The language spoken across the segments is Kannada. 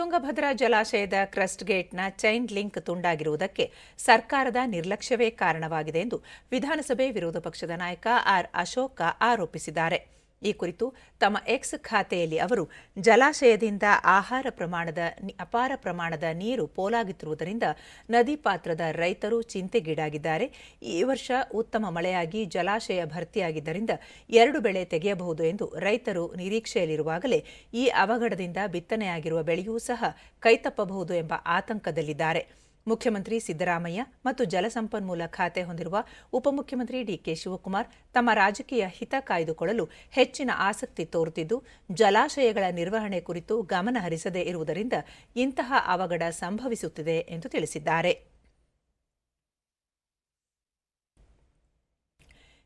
ತುಂಗಭದ್ರಾ ಜಲಾಶಯದ ಕ್ರಸ್ಟ್ ಗೇಟ್ನ ಚೈನ್ ಲಿಂಕ್ ತುಂಡಾಗಿರುವುದಕ್ಕೆ ಸರ್ಕಾರದ ನಿರ್ಲಕ್ಷ್ಯವೇ ಕಾರಣವಾಗಿದೆ ಎಂದು ವಿಧಾನಸಭೆ ವಿರೋಧ ಪಕ್ಷದ ನಾಯಕ ಆರ್ ಅಶೋಕ ಆರೋಪಿಸಿದ್ದಾರೆ. ಈ ಕುರಿತು ತಮ್ಮ ಎಕ್ಸ್ ಖಾತೆಯಲ್ಲಿ ಅವರು ಜಲಾಶಯದಿಂದ ಆಹಾರ ಪ್ರಮಾಣದ ಅಪಾರ ಪ್ರಮಾಣದ ನೀರು ಪೋಲಾಗುತ್ತಿರುವುದರಿಂದ ನದಿ ಪಾತ್ರದ ರೈತರು ಚಿಂತೆಗೀಡಾಗಿದ್ದಾರೆ. ಈ ವರ್ಷ ಉತ್ತಮ ಮಳೆಯಾಗಿ ಜಲಾಶಯ ಭರ್ತಿಯಾಗಿದ್ದರಿಂದ ಎರಡು ಬೆಳೆ ತೆಗೆಯಬಹುದು ಎಂದು ರೈತರು ನಿರೀಕ್ಷೆಯಲ್ಲಿರುವಾಗಲೇ ಈ ಅವಘಡದಿಂದ ಬಿತ್ತನೆಯಾಗಿರುವ ಬೆಳೆಯೂ ಸಹ ಕೈತಪ್ಪಬಹುದು ಎಂಬ ಆತಂಕದಲ್ಲಿದ್ದಾರೆ. ಮುಖ್ಯಮಂತ್ರಿ ಸಿದ್ದರಾಮಯ್ಯ ಮತ್ತು ಜಲಸಂಪನ್ಮೂಲ ಖಾತೆ ಹೊಂದಿರುವ ಉಪಮುಖ್ಯಮಂತ್ರಿ ಡಿಕೆ ಶಿವಕುಮಾರ್ ತಮ್ಮ ರಾಜಕೀಯ ಹಿತ ಕಾಯ್ದುಕೊಳ್ಳಲು ಹೆಚ್ಚಿನ ಆಸಕ್ತಿ ತೋರುತ್ತಿದ್ದು, ಜಲಾಶಯಗಳ ನಿರ್ವಹಣೆ ಕುರಿತು ಗಮನ ಹರಿಸದೇ ಇರುವುದರಿಂದ ಇಂತಹ ಅವಘಡ ಸಂಭವಿಸುತ್ತಿದೆ ಎಂದು ತಿಳಿಸಿದ್ದಾರೆ.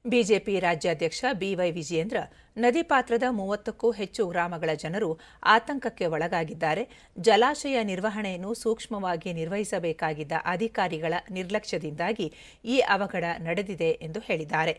ಬಿಜೆಪಿ ರಾಜ್ಯಾಧ್ಯಕ್ಷ ಬಿವೈ ವಿಜಯೇಂದ್ರ ನದಿ ಪಾತ್ರದ ಮೂವತ್ತಕ್ಕೂ ಹೆಚ್ಚು ಗ್ರಾಮಗಳ ಜನರು ಆತಂಕಕ್ಕೆ ಒಳಗಾಗಿದ್ದಾರೆ. ಜಲಾಶಯ ನಿರ್ವಹಣೆಯನ್ನು ಸೂಕ್ಷ್ಮವಾಗಿ ನಿರ್ವಹಿಸಬೇಕಾಗಿದ್ದ ಅಧಿಕಾರಿಗಳ ನಿರ್ಲಕ್ಷ್ಯದಿಂದಾಗಿ ಈ ಅವಘಡ ನಡೆದಿದೆ ಎಂದು ಹೇಳಿದ್ದಾರೆ.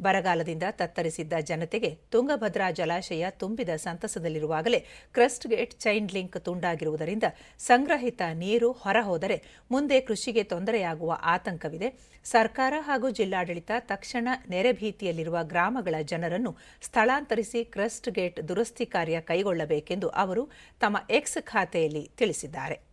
ಬರಗಾಲದಿಂದ ತತ್ತರಿಸಿದ್ದ ಜನತೆಗೆ ತುಂಗಭದ್ರಾ ಜಲಾಶಯ ತುಂಬಿದ ಸಂತಸದಲ್ಲಿರುವಾಗಲೇ ಕ್ರಸ್ಟ್ ಗೇಟ್ ಚೈನ್ ಲಿಂಕ್ ತುಂಡಾಗಿರುವುದರಿಂದ ಸಂಗ್ರಹಿತ ನೀರು ಹೊರಹೋದರೆ ಮುಂದೆ ಕೃಷಿಗೆ ತೊಂದರೆಯಾಗುವ ಆತಂಕವಿದೆ. ಸರ್ಕಾರ ಹಾಗೂ ಜಿಲ್ಲಾಡಳಿತ ತಕ್ಷಣ ನೆರೆ ಭೀತಿಯಲ್ಲಿರುವ ಗ್ರಾಮಗಳ ಜನರನ್ನು ಸ್ಥಳಾಂತರಿಸಿ ಕ್ರಸ್ಟ್ ಗೇಟ್ ದುರಸ್ತಿ ಕಾರ್ಯ ಕೈಗೊಳ್ಳಬೇಕೆಂದು ಅವರು ತಮ್ಮ ಎಕ್ಸ್ ಖಾತೆಯಲ್ಲಿ ತಿಳಿಸಿದ್ದಾರೆ.